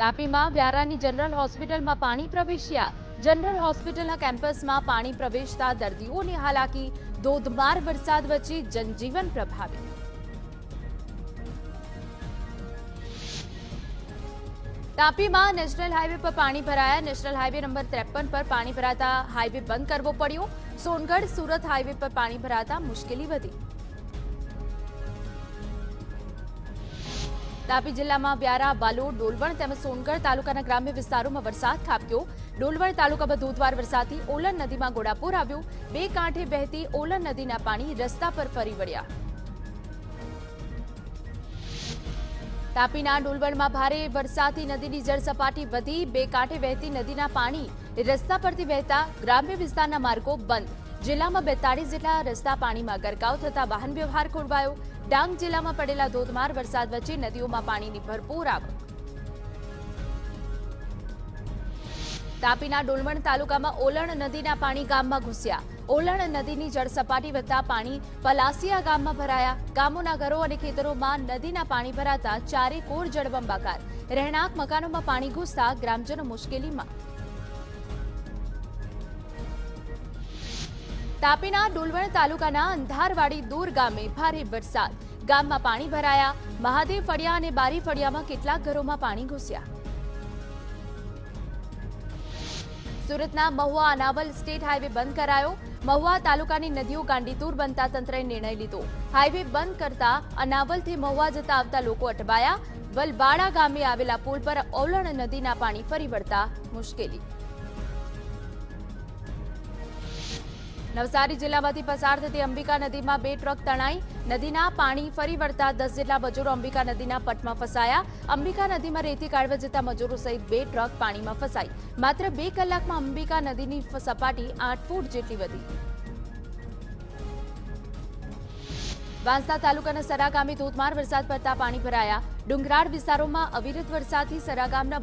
તાપીમાં વ્યારાની general હોસ્પિટલમાં પાણી પ્રવેશ્યા. જનરલ હોસ્પિટલના કેમ્પસમાં પાણી પ્રવેશતા દર્દીઓની હાલાકી, ધોધમાર વરસાદ વચ્ચે જનજીવન પ્રભાવિત. તાપીમાં નેશનલ હાઈવે પર પાણી ભરાયા. નેશનલ હાઈવે નંબર ત્રેપન પર પાણી ભરાતા હાઈવે બંધ કરવો પડ્યો. સોનગઢ સુરત હાઈવે પર પાણી ભરાતા મુશ્કેલી વધી. તાપી જિલ્લામાં વ્યારા બાલોડ ડોલવણ તેમજ સોનગઢ તાલુકાના ગ્રામ્ય વિસ્તારોમાં વરસાદ ખાબક્યો. ડોલવણ તાલુકામાં ધોધવાર વરસાદથી ઓલન નદીમાં ગોડાપુર આવ્યું. બે કાંઠે વહેતી ઓલન નદીના પાણી રસ્તા પર ફરી વળ્યા. તાપીના ડોલવણમાં ભારે વરસાદથી નદીની જળ સપાટી વધી. બે કાંઠે વહેતી નદીના પાણી રસ્તા પરથી વહેતા. ગ્રામ્ય વિસ્તારના માર્ગો બંધ. જિલ્લામાં બેતાળીસ જેટલા રસ્તા પાણીમાં ગરકાવ થતા વાહન વ્યવહાર ખોરવાયો. ડાંગ જિલ્લામાં પડેલા ધોધમાર વરસાદ વચ્ચે નદીઓમાં પાણીની ભરપૂર આવક. તાપીના ડોલવણ તાલુકામાં ઓલણ નદીના પાણી ગામમાં ઘૂસ્યા. ઓલણ નદીની જળ સપાટી વધતા પાણી પલાસિયા ગામમાં ભરાયા. ગામોના ઘરો અને ખેતરોમાં નદીના પાણી ભરાતા ચારે કોર જળબંબાકાર રહેણાંક મકાનોમાં પાણી ઘૂસતા ગ્રામજનો મુશ્કેલીમાં તાપીના ડોલવણ તાલુકાના અંધારવાડી દૂર ગામે ભારે વરસાદ. ગામમાં પાણી ભરાયા. મહાદેવ ફળિયા અને બારી ફળિયામાં કેટલાક ઘરોમાં પાણી ઘૂસ્યા. સુરતના મહુવા અનાવલ સ્ટેટ હાઈવે બંધ કરાયો. મહુવા તાલુકાની નદીઓ ગાંડીતુર બનતા તંત્રએ નિર્ણય લીધો. હાઈવે બંધ કરતા અનાવલથી મહુવા જતા આવતા લોકો અટવાયા. વલબાડા ગામે આવેલા પુલ પર ઓલણ નદીના પાણી ફરી વળતા મુશ્કેલી. નવસારી જિલ્લામાંથી પસાર થતી અંબિકા નદીમાં બે ટ્રક તણાઈ. નદીના પાણી ફરી વળતા દસ જેટલા મજૂરો અંબિકા નદીના પટમાં ફસાયા. અંબિકા નદીમાં રેતી કાઢવા જતા મજૂરો સહિત બે ટ્રક પાણીમાં ફસાઈ. માત્ર બે કલાકમાં અંબિકા નદીની સપાટી આઠ ફૂટ જેટલી વધી. વાંસદા તાલુકાના સરા ગામે ધોધમાર વરસાદ પડતા પાણી ભરાયા. ડુંગરાળ વિસ્તારોમાં અવિરત વરસાદથી સરા ગામના